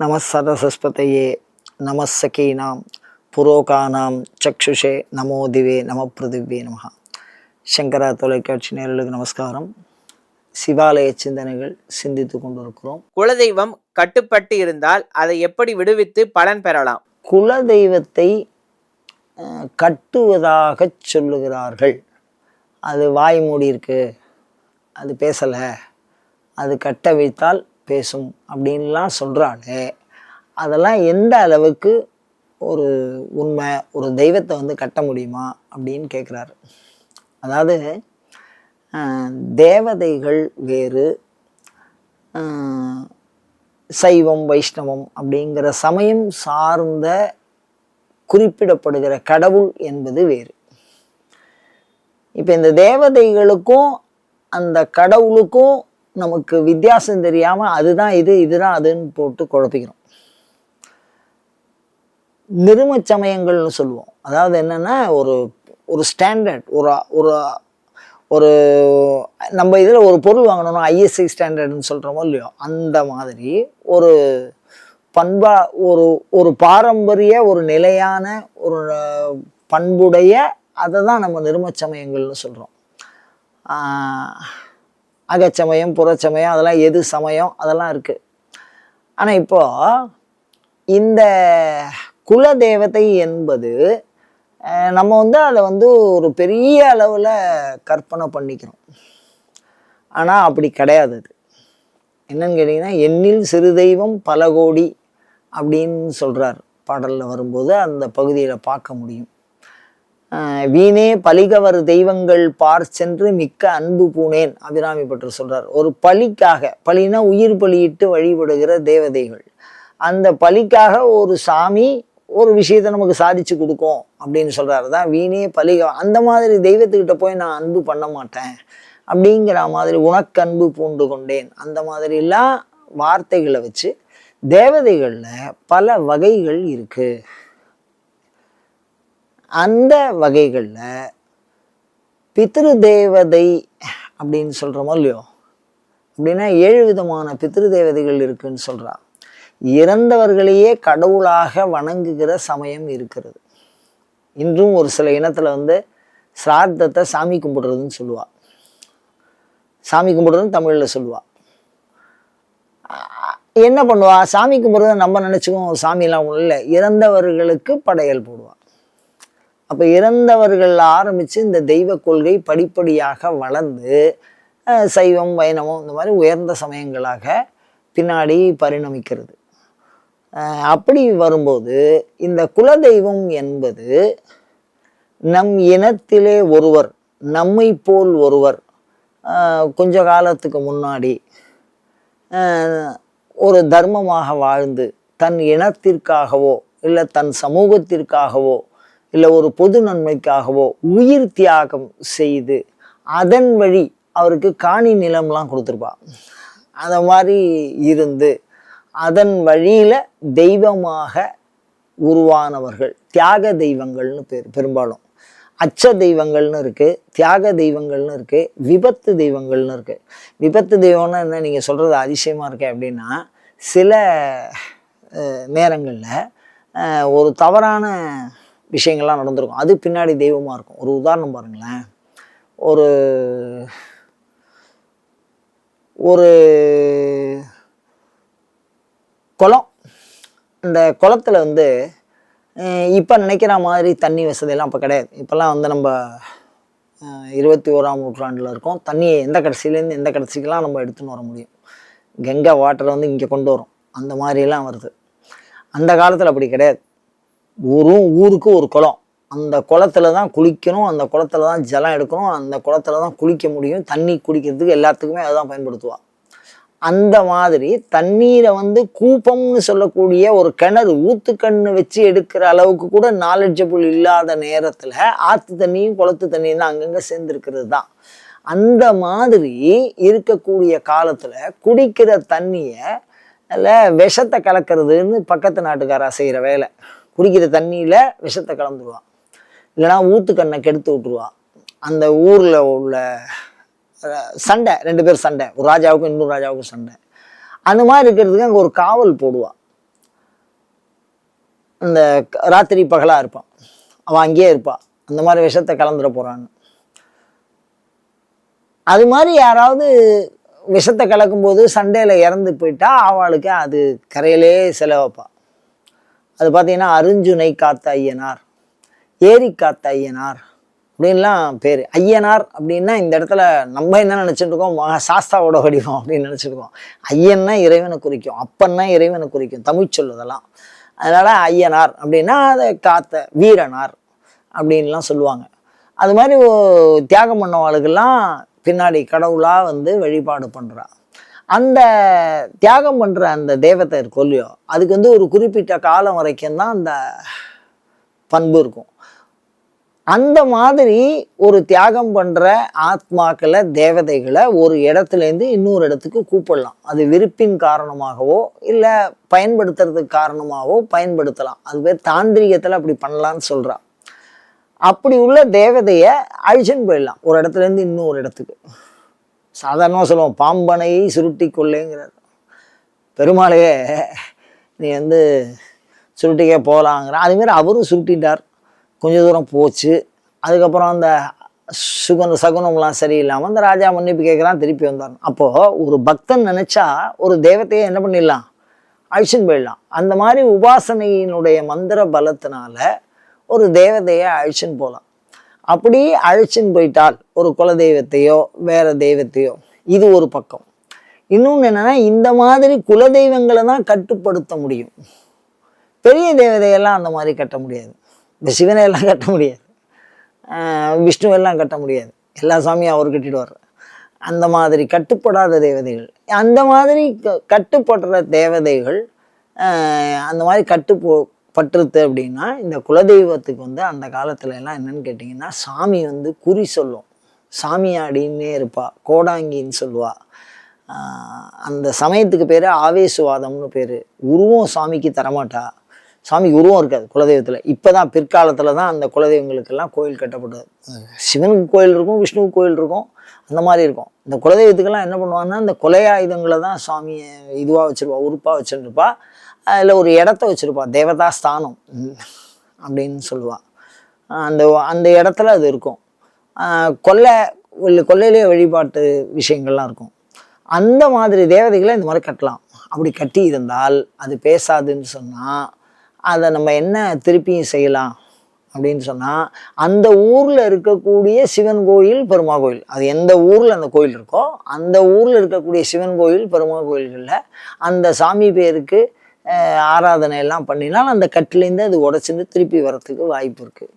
நமசரசஸ்பதையே நமசகீனாம் புரோகானாம் சக்ஷுஷே நமோ திவே நம பிருதிவே நமஹா. சங்கரா தொலைக்காட்சி நேரலுக்கு நமஸ்காரம். சிவாலய சிந்தனைகள் சிந்தித்து கொண்டிருக்கிறோம். குலதெய்வம் கட்டுப்பட்டு இருந்தால் அதை எப்படி விடுவித்து பலன் பெறலாம்? குல தெய்வத்தை அஹ், கட்டுவதாக சொல்லுகிறார்கள். அது வாய் மூடி இருக்கு. அது பேசலை. அது கட்ட வைத்தால் பேசும் அப்படின்லாம் சொல்கிறாளே அதெல்லாம் எந்த அளவுக்கு ஒரு உண்மை ஒரு தெய்வத்தை வந்து கட்ட முடியுமா அப்படின்னு கேட்குறாரு அதாவது தேவதைகள் வேறு சைவம் வைஷ்ணவம் அப்படிங்கிற சமயம் சார்ந்த குறிப்பிடப்படுகிற கடவுள் என்பது வேறு. இப்போ இந்த தேவதைகளுக்கும் அந்த கடவுளுக்கும் நமக்கு வித்தியாசம் தெரியாமல் அதுதான் இது இதுதான் அதுன்னு போட்டு குழப்பிக்கிறோம். நிரும சமயங்கள்னு சொல்லுவோம். அதாவது என்னென்னா ஒரு ஒரு ஸ்டாண்டர்ட் ஒரு ஒரு ஒரு நம்ம இதில் ஒரு பொருள் வாங்கணும்னா ஐஎஸ்ஐ ஸ்டாண்டர்டுன்னு சொல்கிறோமோ இல்லையோ அந்த மாதிரி ஒரு பண்பா ஒரு ஒரு பாரம்பரிய ஒரு நிலையான ஒரு பண்புடைய அதை தான் நம்ம நிருமச் சமயங்கள்னு சொல்கிறோம் அகச்சமயம் புறச்சமயம் அதெல்லாம் எது சமயம்? அதெல்லாம் இருக்குது ஆனால் இப்போது இந்த குல தேவதை என்பது நம்ம வந்து அதை வந்து ஒரு பெரிய அளவில் கற்பனை பண்ணிக்கிறோம். ஆனால் அப்படி கிடையாது அது. என்னன்னு கேட்டிங்கன்னா எண்ணில் சிறு தெய்வம் பல கோடி அப்படின்னு சொல்கிறார் பாடலில் வரும்போது அந்த பகுதியில் பார்க்க முடியும். வீணே பலிகவர் தெய்வங்கள் பார் சென்று மிக்க அன்பு பூனேன் அபிராமி பற்று சொல்றார். ஒரு பலிக்காக பலினா உயிர் பலியிட்டு வழிபடுகிற தேவதைகள். அந்த பலிக்காக ஒரு சாமி ஒரு விஷயத்தை நமக்கு சாதிச்சு கொடுக்கும் அப்படின்னு சொல்றாரு. தான் வீணே பலிக அந்த மாதிரி தெய்வத்துக்கிட்ட போய் நான் அன்பு பண்ண மாட்டேன் அப்படிங்கிற மாதிரி உனக்கு அன்பு பூண்டு கொண்டேன். அந்த மாதிரிலாம் வார்த்தைகளை வச்சு தேவதைகளில் பல வகைகள் இருக்குது அந்த வகைகளில் பித்ரு தேவதை அப்படின்னு சொல்கிறோமோ இல்லையோ? அப்படின்னா ஏழு விதமான பித்ரு தேவதைகள் இருக்குன்னு சொல்கிறா இறந்தவர்களையே கடவுளாக வணங்குகிற சமயம் இருக்கிறது. இன்றும் ஒரு சில இனத்தில் வந்து சிரார்த்தத்தை சாமி கும்பிடுறதுன்னு சொல்லுவாள் சாமி கும்பிடுறதுன்னு தமிழில் சொல்லுவாள் என்ன பண்ணுவா? சாமி கும்பிட்றத நம்ம நினைச்சுக்குவோம் சாமியெல்லாம் ஒன்றும் இல்லை இறந்தவர்களுக்கு படையல் போடுவாள் அப்போ இறந்தவர்கள் ஆரம்பித்து இந்த தெய்வ கொள்கை படிப்படியாக வளர்ந்து சைவம் வைணவம் இந்த மாதிரி உயர்ந்த சமயங்களாக பின்னாடி பரிணமிக்கிறது. அப்படி வரும்போது இந்த குலதெய்வம் என்பது நம் இனத்திலே ஒருவர் நம்மை போல் ஒருவர் கொஞ்ச காலத்துக்கு முன்னாடி ஒரு தர்மமாக வாழ்ந்து தன் இனத்திற்காகவோ இல்லை தன் சமூகத்திற்காகவோ இல்லை ஒரு பொது நன்மைக்காகவோ உயிர் தியாகம் செய்து அதன் வழி அவருக்கு காணி நிலம்லாம் கொடுத்துருப்பா. அந்த மாதிரி இருந்து அதன் வழியில் தெய்வமாக உருவானவர்கள் தியாக தெய்வங்கள்னு பேர் பெரும்பாலும். அச்ச தெய்வங்கள்னு இருக்குது தியாக தெய்வங்கள்னு இருக்குது விபத்து தெய்வங்கள்னு இருக்குது விபத்து தெய்வம்னா என்ன நீங்கள் சொல்கிறது அதிசயமாக இருக்கு அப்படின்னா சில நேரங்களில் ஒரு தவறான விஷயங்கள்லாம் நடந்திருக்கும். அது பின்னாடி தெய்வமாக இருக்கும். ஒரு உதாரணம் பாருங்களேன். ஒரு ஒரு குளம். இந்த குளத்தில் வந்து இப்போ நினைக்கிற மாதிரி தண்ணி வசதியெல்லாம் அப்போ கிடையாது. இப்போல்லாம் வந்து நம்ம இருபத்தி ஓராம் நூற்றாண்டில் இருக்கோம். தண்ணியை எந்த கடைசியிலேருந்து எந்த கடைசிக்கெல்லாம் நம்ம எடுத்துன்னு வர முடியும்? கங்கை வாட்டரை வந்து இங்கே கொண்டு வரும். அந்த மாதிரிலாம் வருது. அந்த காலத்தில் அப்படி கிடையாது. ஊரும் ஊருக்கு ஒரு குளம். அந்த குளத்துல தான் குளிக்கணும் அந்த குளத்துல தான் ஜலம் எடுக்கணும் அந்த குளத்துல தான் குளிக்க முடியும். தண்ணி குடிக்கிறதுக்கு எல்லாத்துக்குமே அதுதான் பயன்படுத்துவா அந்த மாதிரி தண்ணீரை வந்து கூப்பம்னு சொல்லக்கூடிய ஒரு கிணறு ஊத்துக்கண்ணு வச்சு எடுக்கிற அளவுக்கு கூட நாலெட்ஜபிள் இல்லாத நேரத்தில் ஆற்று தண்ணியும் குளத்து தண்ணியும் தான் அங்கங்கே சேர்ந்துருக்கிறது தான். அந்த மாதிரி இருக்கக்கூடிய காலத்தில் குடிக்கிற தண்ணியை அதில் விஷத்தை கலக்கிறதுன்னு பக்கத்து நாட்டுக்காரா செய்கிற வேலை. குடிக்கிற தண்ணியில் விஷத்தை கலந்துருவான் இல்லைன்னா ஊத்துக்கண்ணை கெடுத்து விட்டுருவான் அந்த ஊரில் உள்ள சண்டை ரெண்டு பேர் சண்டை. ஒரு ராஜாவுக்கும் இன்னொரு ராஜாவுக்கும் சண்டை. அந்த மாதிரி இருக்கிறதுக்கு அங்கே ஒரு காவல் போடுவான் அந்த ராத்திரி பகலாக இருப்பான் அவன் அங்கேயே இருப்பான் அந்த மாதிரி விஷத்தை கலந்துட போகிறான்னு அது மாதிரி யாராவது விஷத்தை கலக்கும்போது சண்டையில் இறந்து போயிட்டா அவளுக்கு அது கரையிலே செலவைப்பா. அது பார்த்தீங்கன்னா அருஞ்சுனை காத்த ஐயனார் ஏரி காத்த ஐயனார் அப்படின்லாம் பேர். ஐயனார் அப்படின்னா இந்த இடத்துல நம்ம என்ன நினச்சிட்டு இருக்கோம்? மகா சாஸ்தாவோட வடிவம் அப்படின்னு நினச்சிருக்கோம் ஐயன்னா இறைவனை குறிக்கும் அப்பன்னா இறைவனை குறிக்கும் தமிழ் சொல்லுதெல்லாம். அதனால் ஐயனார் அப்படின்னா அதை காத்த வீரனார் அப்படின்லாம் சொல்லுவாங்க. அது மாதிரி தியாகம் பண்ணவாளுக்கெல்லாம் பின்னாடி கடவுளாக வந்து வழிபாடு பண்ணுறா அந்த தியாகம் பண்ணுற அந்த தேவதை கொல்லியோ இல்லையோ அதுக்கு வந்து ஒரு குறிப்பிட்ட காலம் வரைக்கும் தான் அந்த பண்பு இருக்கும். அந்த மாதிரி ஒரு தியாகம் பண்ணுற ஆத்மாக்களை தேவதைகளை ஒரு இடத்துலேருந்து இன்னொரு இடத்துக்கு கூப்பிடலாம். அது விருப்பின் காரணமாகவோ இல்லை பயன்படுத்துறதுக்கு காரணமாகவோ பயன்படுத்தலாம். அது பேர் தாந்திரிகத்தில் அப்படி பண்ணலான்னு சொல்கிறா அப்படி உள்ள தேவதையை அழிச்சுன்னு போயிடலாம். ஒரு இடத்துல இருந்து இன்னொரு இடத்துக்கு. சாதாரணமாக சொல்லுவோம் பாம்பனையை சுருட்டி கொள்ளேங்கிறார் பெருமாளையே நீ வந்து சுருட்டிக்கே போகலாங்கிற அதுமாரி அவரும் சுருட்டிட்டார். கொஞ்சம் தூரம் போச்சு. அதுக்கப்புறம் அந்த சுகுண சகுனம்லாம் சரியில்லாமல் அந்த ராஜா மன்னிப்பு கேட்குறான் திருப்பி வந்தார் அப்போது ஒரு பக்தன் நினச்சா ஒரு தேவத்தையே என்ன பண்ணிடலாம்? அழிச்சுன்னு போயிடலாம். அந்த மாதிரி உபாசனையினுடைய மந்திர பலத்தினால ஒரு தேவதையை அழிச்சுன்னு போகலாம் அப்படி அழைச்சின்னு போயிட்டால் ஒரு குல தெய்வத்தையோ வேற தெய்வத்தையோ இது ஒரு பக்கம். இன்னொன்று என்னன்னா இந்த மாதிரி குலதெய்வங்களை தான் கட்டுப்படுத்த முடியும். பெரிய தேவதையெல்லாம் அந்த மாதிரி கட்ட முடியாது. இந்த சிவனை எல்லாம் கட்ட முடியாது. விஷ்ணுவெல்லாம் கட்ட முடியாது. எல்லா சாமியும் அவர் கட்டிடுவார். அந்த மாதிரி கட்டுப்படாத தேவதைகள். அந்த மாதிரி க- கட்டுப்படுற தேவதைகள் அந்த மாதிரி கட்டுப்போ பற்றுத்து அப்படின்னா இந்த குலதெய்வத்துக்கு வந்து அந்த காலத்துல எல்லாம் என்னன்னு கேட்டிங்கன்னா சாமி வந்து குறி சொல்லும். சாமியாடின்னே இருப்பா கோடாங்கின்னு சொல்லுவா. அந்த சமயத்துக்கு பேர் ஆவேசுவாதம்னு பேர். உருவம் சாமிக்கு தரமாட்டா. சாமிக்கு உருவம் இருக்காது குலதெய்வத்தில். இப்போ தான் பிற்காலத்தில் தான் அந்த குலதெய்வங்களுக்கெல்லாம் கோயில் கட்டப்படுது சிவனுக்கு கோயில் இருக்கும் விஷ்ணுவுக்கு கோயில் இருக்கும் அந்த மாதிரி இருக்கும். இந்த குலதெய்வத்துக்கெல்லாம் என்ன பண்ணுவாங்கன்னா இந்த கொலை ஆயுதங்களை தான் சாமியை இதுவாக வச்சுருப்பா உறுப்பாக வச்சுருப்பா. அதில் ஒரு இடத்த வச்சுருப்பான் தேவதா ஸ்தானம். அப்படின்னு சொல்லுவாள் அந்த அந்த இடத்துல அது இருக்கும். கொள்ளை கொள்ளையிலேயே வழிபாட்டு விஷயங்கள்லாம் இருக்கும். அந்த மாதிரி தேவதைகளை இந்த மாதிரி கட்டலாம். அப்படி கட்டி இருந்தால் அது பேசாதுன்னு சொன்னால் அதை நம்ம என்ன திருப்பியும் செய்யலாம் அப்படின்னு சொன்னால் அந்த ஊரில் இருக்கக்கூடிய சிவன் கோயில் பெருமா கோயில். அது எந்த ஊரில் அந்த கோயில் இருக்கோ அந்த ஊரில் இருக்கக்கூடிய சிவன் கோயில் பெருமா கோயில்களில் அந்த சாமி பேருக்கு ஆராதனை எல்லாம் பண்ணினால் அந்த கட்டிலேருந்து அது உடச்சிட்டு திருப்பி வரத்துக்கு வாய்ப்பு இருக்குது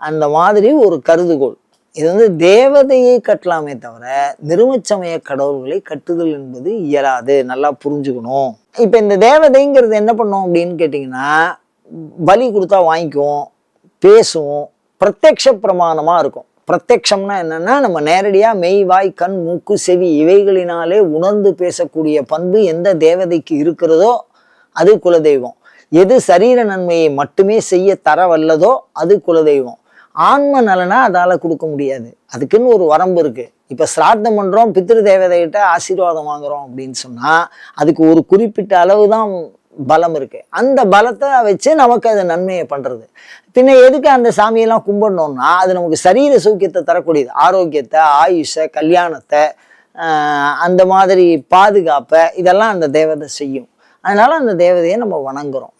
அந்த மாதிரி ஒரு கருதுகோள். இது வந்து தேவதையை கட்டலாமே தவிர நிருமச்சமய கடவுள்களை கட்டுதல் என்பது இயலாது. நல்லா புரிஞ்சுக்கணும். இப்போ இந்த தேவதைங்கிறது என்ன பண்ணும் அப்படின்னு கேட்டிங்கன்னா பலி கொடுத்தா வாங்கிக்குவோம் பேசுவோம் பிரத்யக்ஷ பிரமாணமாக இருக்கும். பிரத்யக்ஷம்னா என்னென்னா நம்ம நேரடியாக மெய் வாய் கண் மூக்கு செவி இவைகளினாலே உணர்ந்து பேசக்கூடிய பண்பு எந்த தேவதைக்கு இருக்கிறதோ அது குலதெய்வம். எது சரீர நன்மையை மட்டுமே செய்ய தர வல்லதோ அது குலதெய்வம். ஆன்ம நலனா அதால கொடுக்க முடியாது. அதுக்குன்னு ஒரு வரம்பு இருக்கு. இப்ப சிராத்தம் பண்றோம் பித்திரு தேவதைகிட்ட ஆசீர்வாதம் வாங்குறோம் அப்படின்னு சொன்னா அதுக்கு ஒரு குறிப்பிட்ட அளவு தான் பலம் இருக்கு. அந்த பலத்தை வச்சு நமக்கு அது நன்மையை பண்றது. பின்ன எதுக்கு அந்த சாமியெல்லாம் கும்பிடணும்னா அது நமக்கு சரீர சூக்கியத்தை தரக்கூடியது. ஆரோக்கியத்தை ஆயுஷை கல்யாணத்தை அந்த மாதிரி பாதுகாப்பை இதெல்லாம் அந்த தேவதை செய்யும். அதனால் அந்த தேவதையை நம்ம வணங்குறோம்.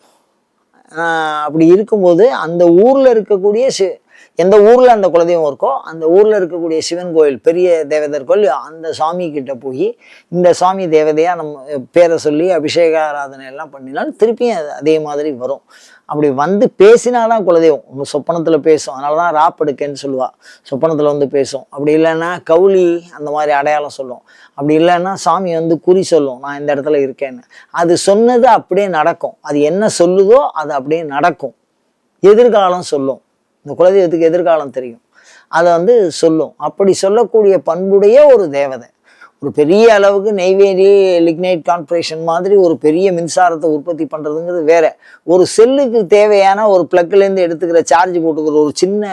அப்படி இருக்கும்போது அந்த ஊரில் இருக்கக்கூடிய சி எந்த ஊரில் அந்த குலதெய்வம் இருக்கோ அந்த ஊரில் இருக்கக்கூடிய சிவன் கோயில் பெரிய தேவதர் கோயில் அந்த சாமி கிட்ட போய் இந்த சாமி தேவதையாக நம்ம பேரை சொல்லி அபிஷேக ஆராதனை எல்லாம் பண்ணினாலும் திருப்பியும் அது அதே மாதிரி வரும். அப்படி வந்து பேசினாதான் குலதெய்வம். நம்ம சொப்பனத்தில் பேசும். அதனால தான் ராப்படுக்கேன்னு சொல்லுவா. சொப்பனத்தில் வந்து பேசும். அப்படி இல்லைன்னா கவுளி அந்த மாதிரி அடையாளம் சொல்லும். அப்படி இல்லைன்னா சாமி வந்து குறி சொல்லும். நான் இந்த இடத்துல இருக்கேன்னு. அது சொன்னது அப்படியே நடக்கும். அது என்ன சொல்லுதோ அது அப்படியே நடக்கும். எதிர்காலம் சொல்லும். இந்த குலதெய்வத்துக்கு எதிர்காலம் தெரியும். அதை வந்து சொல்லும். அப்படி சொல்லக்கூடிய பண்புடைய ஒரு தேவதை. ஒரு பெரிய அளவுக்கு நெய்வேலி லிக்னைட் கார்ப்பரேஷன் மாதிரி ஒரு பெரிய மின்சாரத்தை உற்பத்தி பண்ணுறதுங்கிறது வேற. ஒரு செல்லுக்கு தேவையான ஒரு பிளக்கிலேருந்து எடுத்துக்கிற சார்ஜ் போட்டுக்கிற ஒரு சின்ன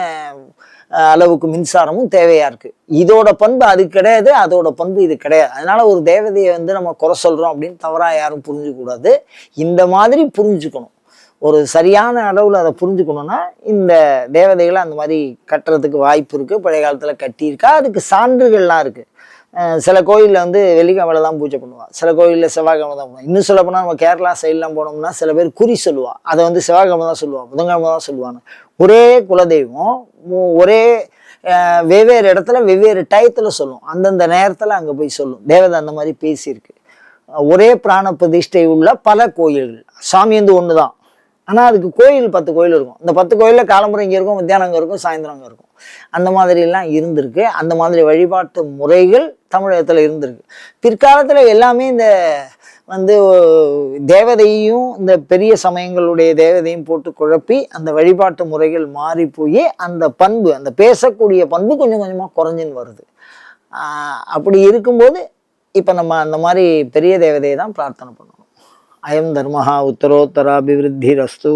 அளவுக்கு மின்சாரமும் தேவையாக இருக்குது இதோட பண்பு அது கிடையாது அதோட பண்பு இது கிடையாது. அதனால ஒரு தேவதையை வந்து நம்ம குறை சொல்கிறோம் அப்படின்னு தவறாக யாரும் புரிஞ்சுக்கூடாது இந்த மாதிரி புரிஞ்சுக்கணும். ஒரு சரியான அளவில் அதை புரிஞ்சுக்கணும்னா இந்த தேவதைகளை அந்த மாதிரி கட்டுறதுக்கு வாய்ப்பு இருக்குது பழைய காலத்தில் கட்டியிருக்கா. அதுக்கு சான்றுகள்லாம் இருக்குது சில கோயிலில் வந்து வெள்ளிக்கிழமையில தான் பூஜை பண்ணுவாள் சில கோயிலில் செவ்வாய்க்கிழமை தான் பண்ணுவாள் இன்னும் சொல்ல போனால் நம்ம கேரளா சைட்லாம் போனோம்னா சில பேர் குறி சொல்லுவாள் அதை வந்து செவ்வாய்க்கிழமை தான் சொல்லுவாள் புதன்கிழமை தான் சொல்லுவாங்க ஒரே குலதெய்வம் ஒரே வெவ்வேறு இடத்துல வெவ்வேறு டயத்தில் சொல்லும். அந்தந்த நேரத்தில் அங்கே போய் சொல்லும். தேவதை அந்த மாதிரி பேசியிருக்கு. ஒரே பிராண பிரதிஷ்டை உள்ள பல கோயில்கள். சாமி வந்து ஒன்று தான் ஆனால் அதுக்கு கோயில் பத்து கோயில் இருக்கும். இந்த பத்து கோயிலில் காலம்புரம் இங்கே இருக்கும் மத்தியானம் அங்கே இருக்கும் சாயந்தரம் அங்கே இருக்கும். அந்த மாதிரிலாம் இருந்திருக்கு. அந்த மாதிரி வழிபாட்டு முறைகள் தமிழகத்தில் இருந்திருக்கு. பிற்காலத்தில் எல்லாமே இந்த வந்து தேவதையும் இந்த பெரிய சமயங்களுடைய தேவதையும் போட்டு குழப்பி அந்த வழிபாட்டு முறைகள் மாறி போய் அந்த பண்பு அந்த பேசக்கூடிய பண்பு கொஞ்சம் கொஞ்சமாக குறைஞ்சின்னு வருது. அப்படி இருக்கும்போது இப்போ நம்ம அந்த மாதிரி பெரிய தேவதையை தான் பிரார்த்தனை பண்ணணும் अयम धर्म उत्तरोत्तराभिवृद्धिस्तु